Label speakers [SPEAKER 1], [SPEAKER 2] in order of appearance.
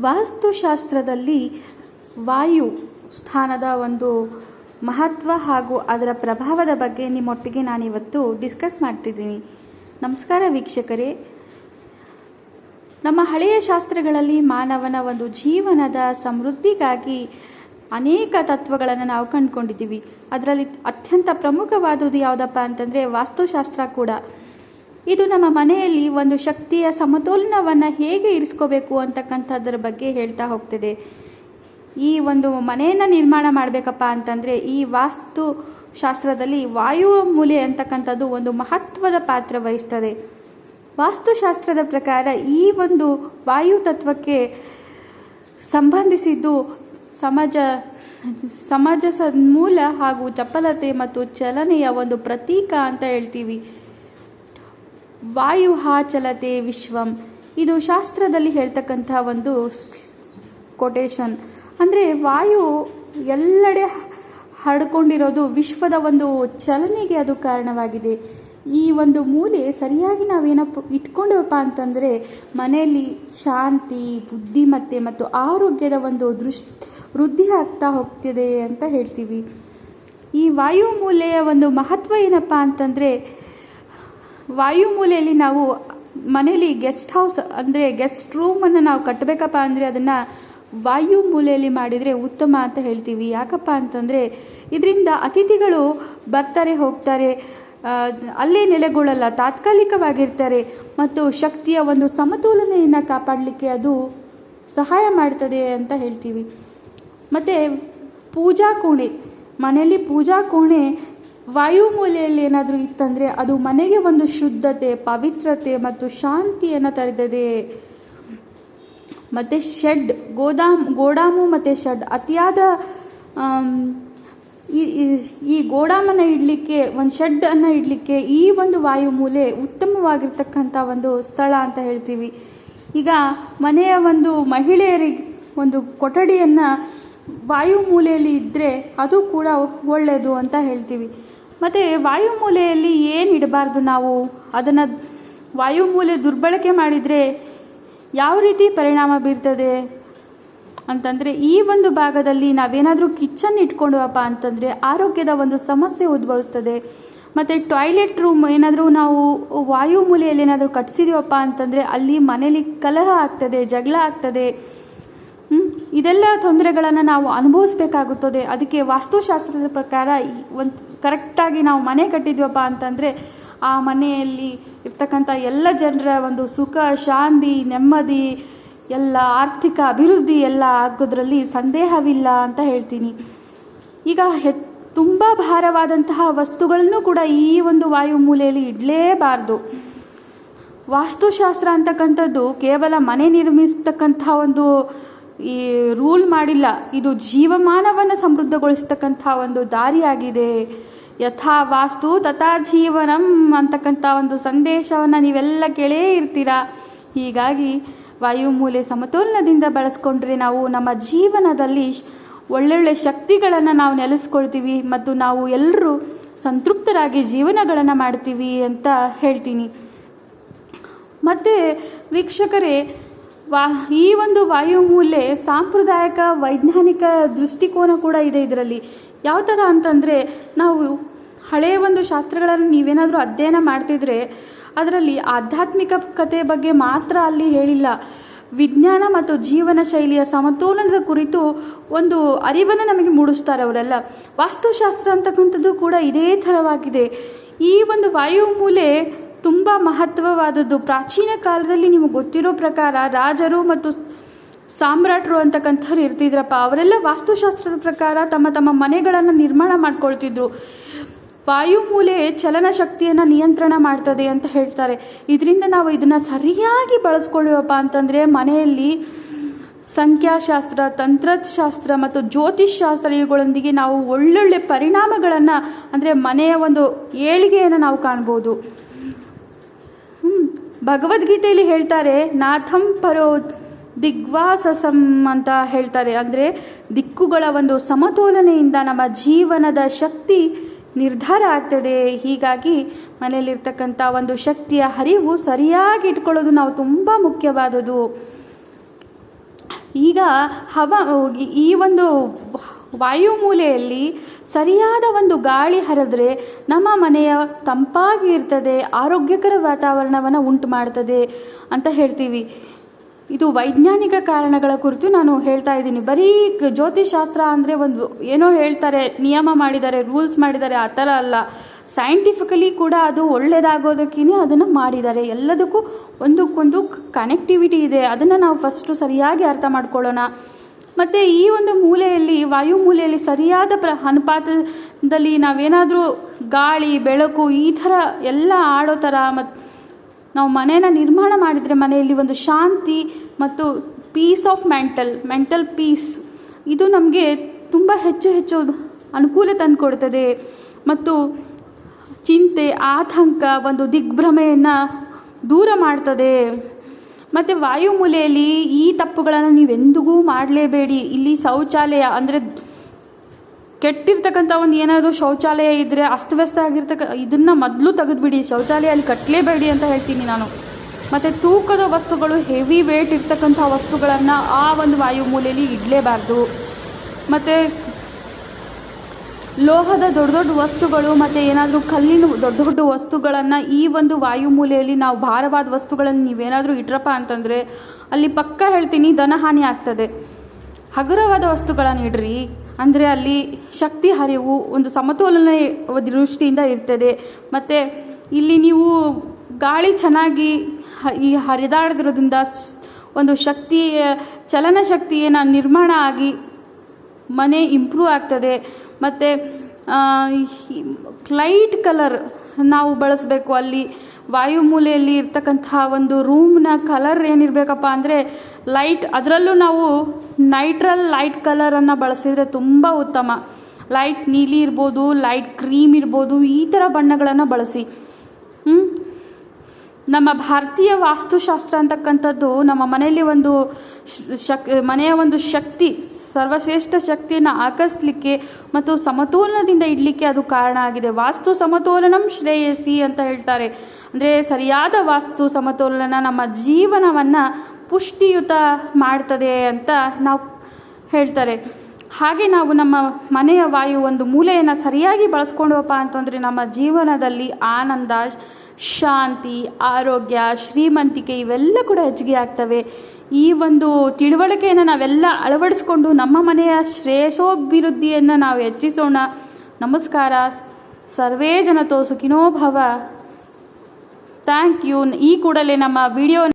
[SPEAKER 1] ವಾಸ್ತುಶಾಸ್ತ್ರದಲ್ಲಿ ವಾಯು ಸ್ಥಾನದ ಒಂದು ಮಹತ್ವ ಹಾಗೂ ಅದರ ಪ್ರಭಾವದ ಬಗ್ಗೆ ನಿಮ್ಮೊಟ್ಟಿಗೆ ನಾನಿವತ್ತು ಡಿಸ್ಕಸ್ ಮಾಡ್ತಿದ್ದೀನಿ. ನಮಸ್ಕಾರ ವೀಕ್ಷಕರೇ. ನಮ್ಮ ಹಳೆಯ ಶಾಸ್ತ್ರಗಳಲ್ಲಿ ಮಾನವನ ಒಂದು ಜೀವನದ ಸಮೃದ್ಧಿಗಾಗಿ ಅನೇಕ ತತ್ವಗಳನ್ನು ನಾವು ಕಂಡುಕೊಂಡಿದ್ದೀವಿ. ಅದರಲ್ಲಿ ಅತ್ಯಂತ ಪ್ರಮುಖವಾದುದು ಯಾವುದಪ್ಪ ಅಂತಂದರೆ ವಾಸ್ತುಶಾಸ್ತ್ರ ಕೂಡ. ಇದು ನಮ್ಮ ಮನೆಯಲ್ಲಿ ಒಂದು ಶಕ್ತಿಯ ಸಮತೋಲನವನ್ನು ಹೇಗೆ ಇರಿಸ್ಕೋಬೇಕು ಅಂತಕ್ಕಂಥದ್ರ ಬಗ್ಗೆ ಹೇಳ್ತಾ ಹೋಗ್ತಿದೆ. ಈ ಒಂದು ಮನೆಯನ್ನು ನಿರ್ಮಾಣ ಮಾಡಬೇಕಪ್ಪ ಅಂತಂದರೆ ಈ ವಾಸ್ತು ಶಾಸ್ತ್ರದಲ್ಲಿ ವಾಯು ಮೂಲೆ ಅಂತಕ್ಕಂಥದ್ದು ಒಂದು ಮಹತ್ವದ ಪಾತ್ರ ವಹಿಸ್ತದೆ. ವಾಸ್ತುಶಾಸ್ತ್ರದ ಪ್ರಕಾರ ಈ ಒಂದು ವಾಯು ತತ್ವಕ್ಕೆ ಸಂಬಂಧಿಸಿದ್ದು ಸಮಾಜ ಸಮಾಜ ಸನ್ಮೂಲ ಹಾಗೂ ಚಪಲತೆ ಮತ್ತು ಚಲನೆಯ ಒಂದು ಪ್ರತೀಕ ಅಂತ ಹೇಳ್ತೀವಿ. ವಾಯು ಚಲತೆ ವಿಶ್ವಂ. ಇದು ಶಾಸ್ತ್ರದಲ್ಲಿ ಹೇಳ್ತಕ್ಕಂಥ ಒಂದು ಕೊಟೇಶನ್ ಅಂದರೆ ವಾಯು ಎಲ್ಲೆಡೆ ಹರಡ್ಕೊಂಡಿರೋದು ವಿಶ್ವದ ಒಂದು ಚಲನೆಗೆ ಅದು ಕಾರಣವಾಗಿದೆ. ಈ ಒಂದು ಮೂಲೆ ಸರಿಯಾಗಿ ನಾವೇನಪ್ಪ ಇಟ್ಕೊಂಡವಪ್ಪ ಅಂತಂದರೆ ಮನೆಯಲ್ಲಿ ಶಾಂತಿ, ಬುದ್ಧಿಮತ್ತೆ ಮತ್ತು ಆರೋಗ್ಯದ ಒಂದು ದೃಶ್ ವೃದ್ಧಿ ಆಗ್ತಾ ಹೋಗ್ತಿದೆ ಅಂತ ಹೇಳ್ತೀವಿ. ಈ ವಾಯು ಮೂಲೆಯ ಒಂದು ಮಹತ್ವ ಏನಪ್ಪ ಅಂತಂದರೆ ವಾಯು ಮೂಲೆಯಲ್ಲಿ ನಾವು ಮನೇಲಿ ಗೆಸ್ಟ್ ಹೌಸ್ ಅಂದರೆ ಗೆಸ್ಟ್ ರೂಮನ್ನು ನಾವು ಕಟ್ಟಬೇಕಪ್ಪ ಅಂದರೆ ಅದನ್ನು ವಾಯು ಮೂಲೆಯಲ್ಲಿ ಮಾಡಿದರೆ ಉತ್ತಮ ಅಂತ ಹೇಳ್ತೀವಿ. ಯಾಕಪ್ಪ ಅಂತಂದರೆ ಇದರಿಂದ ಅತಿಥಿಗಳು ಬರ್ತಾರೆ, ಹೋಗ್ತಾರೆ ಅಲ್ಲೇ ನೆಲೆಗೊಳ್ಳಲ್ಲ, ತಾತ್ಕಾಲಿಕವಾಗಿರ್ತಾರೆ ಮತ್ತು ಶಕ್ತಿಯ ಒಂದು ಸಮತೋಲನೆಯನ್ನು ಕಾಪಾಡಲಿಕ್ಕೆ ಅದು ಸಹಾಯ ಮಾಡ್ತದೆ ಅಂತ ಹೇಳ್ತೀವಿ. ಮತ್ತು ಪೂಜಾ ಕೋಣೆ, ಮನೆಯಲ್ಲಿ ಪೂಜಾ ಕೋಣೆ ವಾಯು ಮೂಲೆಯಲ್ಲಿ ಏನಾದರೂ ಇತ್ತಂದರೆ ಅದು ಮನೆಗೆ ಒಂದು ಶುದ್ಧತೆ, ಪವಿತ್ರತೆ ಮತ್ತು ಶಾಂತಿಯನ್ನು ತರುತ್ತದೆ ಮತ್ತು ಶೆಡ್, ಗೋದಾಮ್, ಗೋಡಾಮು ಮತ್ತು ಶೆಡ್, ಅತಿಯಾದ ಈ ಈ ಗೋಡಾಮನ್ನು ಇಡಲಿಕ್ಕೆ, ಒಂದು ಶೆಡ್ಡನ್ನು ಇಡಲಿಕ್ಕೆ ಈ ಒಂದು ವಾಯು ಮೂಲೆ ಉತ್ತಮವಾಗಿರ್ತಕ್ಕಂಥ ಒಂದು ಸ್ಥಳ ಅಂತ ಹೇಳ್ತೀವಿ. ಈಗ ಮನೆಯ ಒಂದು ಮಹಿಳೆಯರಿಗೆ ಒಂದು ಕೊಠಡಿಯನ್ನು ವಾಯು ಮೂಲೆಯಲ್ಲಿ ಇದ್ದರೆ ಅದು ಕೂಡ ಒಳ್ಳೆಯದು ಅಂತ ಹೇಳ್ತೀವಿ. ಮತ್ತು ವಾಯು ಮೂಲೆಯಲ್ಲಿ ಏನು ಇಡಬಾರ್ದು ನಾವು? ಅದನ್ನು ವಾಯು ಮೂಲೆ ದುರ್ಬಳಕೆ ಮಾಡಿದರೆ ಯಾವ ರೀತಿ ಪರಿಣಾಮ ಬೀರ್ತದೆ? ಅಂತಂದರೆ ಈ ಒಂದು ಭಾಗದಲ್ಲಿ ನಾವೇನಾದರೂ ಕಿಚನ್ ಇಟ್ಕೊಂಡವಪ್ಪ ಅಂತಂದರೆ ಆರೋಗ್ಯದ ಒಂದು ಸಮಸ್ಯೆ ಉದ್ಭವಿಸ್ತದೆ. ಮತ್ತು ಟಾಯ್ಲೆಟ್ ರೂಮ್ ಏನಾದರೂ ನಾವು ವಾಯು ಮೂಲೆಯಲ್ಲಿ ಏನಾದರೂ ಕಟ್ಸಿದೀವಪ್ಪ ಅಂತಂದರೆ ಅಲ್ಲಿ ಮನೇಲಿ ಕಲಹ ಆಗ್ತದೆ, ಜಗಳ ಆಗ್ತದೆ. ಇದೆಲ್ಲ ತೊಂದರೆಗಳನ್ನು ನಾವು ಅನುಭವಿಸ್ಬೇಕಾಗುತ್ತದೆ. ಅದಕ್ಕೆ ವಾಸ್ತುಶಾಸ್ತ್ರದ ಪ್ರಕಾರ ಒಂದು ಕರೆಕ್ಟಾಗಿ ನಾವು ಮನೆ ಕಟ್ಟಿದ್ವಪ್ಪ ಅಂತಂದರೆ ಆ ಮನೆಯಲ್ಲಿ ಇರ್ತಕ್ಕಂಥ ಎಲ್ಲ ಜನರ ಒಂದು ಸುಖ, ಶಾಂತಿ, ನೆಮ್ಮದಿ, ಎಲ್ಲ ಆರ್ಥಿಕ ಅಭಿವೃದ್ಧಿ ಎಲ್ಲ ಆಗೋದ್ರಲ್ಲಿ ಸಂದೇಹವಿಲ್ಲ ಅಂತ ಹೇಳ್ತೀನಿ. ಈಗ ಹೆ ತುಂಬ ಭಾರವಾದಂತಹ ವಸ್ತುಗಳನ್ನು ಕೂಡ ಈ ಒಂದು ವಾಯು ಮೂಲೆಯಲ್ಲಿ ಇಡಲೇಬಾರ್ದು. ವಾಸ್ತುಶಾಸ್ತ್ರ ಅಂತಕ್ಕಂಥದ್ದು ಕೇವಲ ಮನೆ ನಿರ್ಮಿಸ್ತಕ್ಕಂಥ ಒಂದು ಈ ರೂಲ್ ಮಾಡಿಲ್ಲ. ಇದು ಜೀವಮಾನವನ್ನು ಸಮೃದ್ಧಗೊಳಿಸ್ತಕ್ಕಂಥ ಒಂದು ದಾರಿಯಾಗಿದೆ. ಯಥಾ ವಾಸ್ತು ತಥಾ ಜೀವನಂ ಅಂತಕ್ಕಂಥ ಒಂದು ಸಂದೇಶವನ್ನು ನೀವೆಲ್ಲ ಕೇಳೇ ಇರ್ತೀರ. ಹೀಗಾಗಿ ವಾಯುಮೂಲೆ ಸಮತೋಲನದಿಂದ ಬಳಸ್ಕೊಂಡ್ರೆ ನಾವು ನಮ್ಮ ಜೀವನದಲ್ಲಿ ಒಳ್ಳೊಳ್ಳೆ ಶಕ್ತಿಗಳನ್ನು ನಾವು ನೆಲೆಸ್ಕೊಳ್ತೀವಿ ಮತ್ತು ನಾವು ಎಲ್ಲರೂ ಸಂತೃಪ್ತರಾಗಿ ಜೀವನಗಳನ್ನು ಮಾಡ್ತೀವಿ ಅಂತ ಹೇಳ್ತೀನಿ. ಮತ್ತು ವೀಕ್ಷಕರೇ ವಾ, ಈ ಒಂದು ವಾಯುಮೂಲೆ ಸಾಂಪ್ರದಾಯಿಕ ವೈಜ್ಞಾನಿಕ ದೃಷ್ಟಿಕೋನ ಕೂಡ ಇದೆ ಇದರಲ್ಲಿ. ಯಾವ ಥರ ಅಂತಂದರೆ, ನಾವು ಹಳೆಯ ಒಂದು ಶಾಸ್ತ್ರಗಳನ್ನು ನೀವೇನಾದರೂ ಅಧ್ಯಯನ ಮಾಡ್ತಿದ್ರೆ, ಅದರಲ್ಲಿ ಆಧ್ಯಾತ್ಮಿಕ ಕತೆ ಬಗ್ಗೆ ಮಾತ್ರ ಅಲ್ಲಿ ಹೇಳಿಲ್ಲ. ವಿಜ್ಞಾನ ಮತ್ತು ಜೀವನ ಶೈಲಿಯ ಸಮತೋಲನದ ಕುರಿತು ಒಂದು ಅರಿವನ್ನು ನಮಗೆ ಮೂಡಿಸ್ತಾರೆ ಅವರೆಲ್ಲ. ವಾಸ್ತುಶಾಸ್ತ್ರ ಅಂತಕ್ಕಂಥದ್ದು ಕೂಡ ಇದೇ ಥರವಾಗಿದೆ. ಈ ಒಂದು ವಾಯುಮೂಲೆ ತುಂಬ ಮಹತ್ವವಾದದ್ದು. ಪ್ರಾಚೀನ ಕಾಲದಲ್ಲಿ ನಿಮಗೆ ಗೊತ್ತಿರೋ ಪ್ರಕಾರ ರಾಜರು ಮತ್ತು ಸಾಮ್ರಾಟರು ಅಂತಕ್ಕಂಥವ್ರು ಇರ್ತಿದ್ರಪ್ಪ. ಅವರೆಲ್ಲ ವಾಸ್ತುಶಾಸ್ತ್ರದ ಪ್ರಕಾರ ತಮ್ಮ ತಮ್ಮ ಮನೆಗಳನ್ನು ನಿರ್ಮಾಣ ಮಾಡ್ಕೊಳ್ತಿದ್ರು. ವಾಯುಮೂಲೆ ಚಲನ ಶಕ್ತಿಯನ್ನು ನಿಯಂತ್ರಣ ಮಾಡ್ತದೆ ಅಂತ ಹೇಳ್ತಾರೆ. ಇದರಿಂದ ನಾವು ಇದನ್ನು ಸರಿಯಾಗಿ ಬಳಸ್ಕೊಳ್ಳಿವಪ್ಪ ಅಂತಂದರೆ ಮನೆಯಲ್ಲಿ ಸಂಖ್ಯಾಶಾಸ್ತ್ರ, ತಂತ್ರಶಾಸ್ತ್ರ ಮತ್ತು ಜ್ಯೋತಿಷ್ ಶಾಸ್ತ್ರ ಇವುಗಳೊಂದಿಗೆ ನಾವು ಒಳ್ಳೊಳ್ಳೆ ಪರಿಣಾಮಗಳನ್ನು, ಅಂದರೆ ಮನೆಯ ಒಂದು ಏಳಿಗೆಯನ್ನು ನಾವು ಕಾಣ್ಬೋದು. ಭಗವದ್ಗೀತೆಯಲ್ಲಿ ಹೇಳ್ತಾರೆ, ನಾಥಂ ಪರೋ ದಿಗ್ವಾಸಸಂ ಅಂತ ಹೇಳ್ತಾರೆ. ಅಂದರೆ ದಿಕ್ಕುಗಳ ಒಂದು ಸಮತೋಲನೆಯಿಂದ ನಮ್ಮ ಜೀವನದ ಶಕ್ತಿ ನಿರ್ಧಾರ ಆಗ್ತದೆ. ಹೀಗಾಗಿ ಮನೆಯಲ್ಲಿರ್ತಕ್ಕಂಥ ಒಂದು ಶಕ್ತಿಯ ಹರಿವು ಸರಿಯಾಗಿ ಇಟ್ಕೊಳ್ಳೋದು ನಾವು ತುಂಬ ಮುಖ್ಯವಾದದ್ದು. ಈಗ ಹವ, ಈ ಒಂದು ವಾಯುಮೂಲೆಯಲ್ಲಿ ಸರಿಯಾದ ಒಂದು ಗಾಳಿ ಹರಿದ್ರೆ ನಮ್ಮ ಮನೆಯ ತಂಪಾಗಿ ಇರ್ತದೆ, ಆರೋಗ್ಯಕರ ವಾತಾವರಣವನ್ನು ಉಂಟು ಮಾಡ್ತದೆ ಅಂತ ಹೇಳ್ತೀವಿ. ಇದು ವೈಜ್ಞಾನಿಕ ಕಾರಣಗಳ ಕುರಿತು ನಾನು ಹೇಳ್ತಾ ಇದ್ದೀನಿ. ಬರೀ ಜ್ಯೋತಿಷಾಸ್ತ್ರ ಅಂದರೆ ಒಂದು ಏನೋ ಹೇಳ್ತಾರೆ, ನಿಯಮ ಮಾಡಿದ್ದಾರೆ, ರೂಲ್ಸ್ ಮಾಡಿದ್ದಾರೆ, ಆ ಥರ ಅಲ್ಲ. ಸೈಂಟಿಫಿಕಲಿ ಕೂಡ ಅದು ಒಳ್ಳೆಯದಾಗೋದಕ್ಕೇ ಅದನ್ನು ಮಾಡಿದ್ದಾರೆ. ಎಲ್ಲದಕ್ಕೂ ಒಂದಕ್ಕೊಂದು ಕನೆಕ್ಟಿವಿಟಿ ಇದೆ. ಅದನ್ನು ನಾವು ಫಸ್ಟು ಸರಿಯಾಗಿ ಅರ್ಥ ಮಾಡ್ಕೊಳ್ಳೋಣ. ಮತ್ತು ಈ ಒಂದು ಮೂಲೆಯಲ್ಲಿ, ವಾಯು ಮೂಲೆಯಲ್ಲಿ ಸರಿಯಾದ ಪ್ರ, ಅನುಪಾತದಲ್ಲಿ ನಾವೇನಾದರೂ ಗಾಳಿ, ಬೆಳಕು ಈ ಥರ ಎಲ್ಲ ಆಡೋ ಥರ ಮತ್ತು ನಾವು ಮನೇನ ನಿರ್ಮಾಣ ಮಾಡಿದರೆ ಮನೆಯಲ್ಲಿ ಒಂದು ಶಾಂತಿ ಮತ್ತು peace of mental mental peace ಇದು ನಮಗೆ ತುಂಬ ಹೆಚ್ಚು ಹೆಚ್ಚು ಅನುಕೂಲ ತಂದುಕೊಡ್ತದೆ ಮತ್ತು ಚಿಂತೆ, ಆತಂಕ ಒಂದು ದಿಗ್ಭ್ರಮೆಯನ್ನು ದೂರ ಮಾಡ್ತದೆ. ಮತ್ತು ವಾಯುಮೂಲೆಯಲ್ಲಿ ಈ ತಪ್ಪುಗಳನ್ನು ನೀವೆಂದಿಗೂ ಮಾಡಲೇಬೇಡಿ. ಇಲ್ಲಿ ಶೌಚಾಲಯ ಅಂದರೆ ಕೆಟ್ಟಿರ್ತಕ್ಕಂಥ ಒಂದು ಏನಾದರೂ ಶೌಚಾಲಯ ಇದ್ದರೆ ಅಸ್ತವ್ಯಸ್ತ ಆಗಿರ್ತಕ್ಕ ಇದನ್ನು ಮೊದಲು ತೆಗೆದುಬಿಡಿ. ಶೌಚಾಲಯ ಅಲ್ಲಿ ಕಟ್ಟಲೇಬೇಡಿ ಅಂತ ಹೇಳ್ತೀನಿ ನಾನು. ಮತ್ತು ತೂಕದ ವಸ್ತುಗಳು ಹೆವಿ ವೇಟ್ ಇರ್ತಕ್ಕಂಥ ವಸ್ತುಗಳನ್ನು ಆ ಒಂದು ವಾಯುಮೂಲೆಯಲ್ಲಿ ಇಡಲೇಬಾರ್ದು. ಮತ್ತು ಲೋಹದ ದೊಡ್ಡ ದೊಡ್ಡ ವಸ್ತುಗಳು ಮತ್ತು ಏನಾದರೂ ಕಲ್ಲಿನ ದೊಡ್ಡ ದೊಡ್ಡ ವಸ್ತುಗಳನ್ನು ಈ ಒಂದು ವಾಯುಮೂಲೆಯಲ್ಲಿ ನಾವು ಭಾರವಾದ ವಸ್ತುಗಳನ್ನು ನೀವೇನಾದರೂ ಇಟ್ರಪ್ಪ ಅಂತಂದರೆ ಅಲ್ಲಿ ಪಕ್ಕ ಹೇಳ್ತೀನಿ ಧನಹಾನಿ ಆಗ್ತದೆ. ಹಗುರವಾದ ವಸ್ತುಗಳನ್ನು ಇಡ್ರಿ. ಅಂದರೆ ಅಲ್ಲಿ ಶಕ್ತಿ ಹರಿವು ಒಂದು ಸಮತೋಲನ ದೃಷ್ಟಿಯಿಂದ ಇರ್ತದೆ. ಮತ್ತು ಇಲ್ಲಿ ನೀವು ಗಾಳಿ ಚೆನ್ನಾಗಿ ಈ ಹರಿದಾಡದಿರೋದ್ರಿಂದ ಒಂದು ಶಕ್ತಿ ಚಲನಶಕ್ತಿಯನ್ನು ನಿರ್ಮಾಣ ಆಗಿ ಮನೆ ಇಂಪ್ರೂವ್ ಆಗ್ತದೆ. ಮತ್ತು ಲೈಟ್ ಕಲರ್ ನಾವು ಬಳಸಬೇಕು. ಅಲ್ಲಿ ವಾಯುಮೂಲೆಯಲ್ಲಿ ಇರ್ತಕ್ಕಂತಹ ಒಂದು ರೂಮ್ನ ಕಲರ್ ಏನಿರಬೇಕಪ್ಪ ಅಂದರೆ, ಲೈಟ್, ಅದರಲ್ಲೂ ನಾವು ನೈಟ್ರಲ್ ಲೈಟ್ ಕಲರನ್ನು ಬಳಸಿದರೆ ತುಂಬ ಉತ್ತಮ. ಲೈಟ್ ನೀಲಿ ಇರ್ಬೋದು, ಲೈಟ್ ಕ್ರೀಮ್ ಇರ್ಬೋದು, ಈ ಥರ ಬಣ್ಣಗಳನ್ನು ಬಳಸಿ. ನಮ್ಮ ಭಾರತೀಯ ವಾಸ್ತುಶಾಸ್ತ್ರ ಅಂತಕ್ಕಂಥದ್ದು ನಮ್ಮ ಮನೆಯಲ್ಲಿ ಒಂದು ಶಕ್, ಮನೆಯ ಒಂದು ಶಕ್ತಿ ಸರ್ವಶ್ರೇಷ್ಠ ಶಕ್ತಿಯನ್ನು ಆಕರ್ಷಲಿಕ್ಕೆ ಮತ್ತು ಸಮತೋಲನದಿಂದ ಇಡಲಿಕ್ಕೆ ಅದು ಕಾರಣ ಆಗಿದೆ. ವಾಸ್ತು ಸಮತೋಲನಂ ಶ್ರೇಯಸಿ ಅಂತ ಹೇಳ್ತಾರೆ. ಅಂದರೆ ಸರಿಯಾದ ವಾಸ್ತು ಸಮತೋಲನ ನಮ್ಮ ಜೀವನವನ್ನು ಪುಷ್ಟಿಯುತ ಮಾಡ್ತದೆ ಅಂತ ನಾವು ಹೇಳ್ತಾರೆ. ಹಾಗೆ ನಾವು ನಮ್ಮ ಮನೆಯ ವಾಯು ಒಂದು ಮೂಲೆಯನ್ನು ಸರಿಯಾಗಿ ಬಳಸ್ಕೊಂಡವಪ್ಪ ಅಂತಂದರೆ ನಮ್ಮ ಜೀವನದಲ್ಲಿ ಆನಂದ, ಶಾಂತಿ, ಆರೋಗ್ಯ, ಶ್ರೀಮಂತಿಕೆ ಇವೆಲ್ಲ ಕೂಡ ಹೆಚ್ಚಿಗೆ ಆಗ್ತವೆ. ಈ ಒಂದು ತಿಳುವಳಿಕೆಯನ್ನು ನಾವೆಲ್ಲ ಅಳವಡಿಸ್ಕೊಂಡು ನಮ್ಮ ಮನೆಯ ಶ್ರೇಯಸೋಭಿವೃದ್ಧಿಯನ್ನು ನಾವು ಹೆಚ್ಚಿಸೋಣ. ನಮಸ್ಕಾರ. ಸರ್ವೇ ಜನತೋ ಸುಖಿನೋಭವ ಥ್ಯಾಂಕ್ ಯು ಈ ಕೂಡಲೇ ನಮ್ಮ ವಿಡಿಯೋ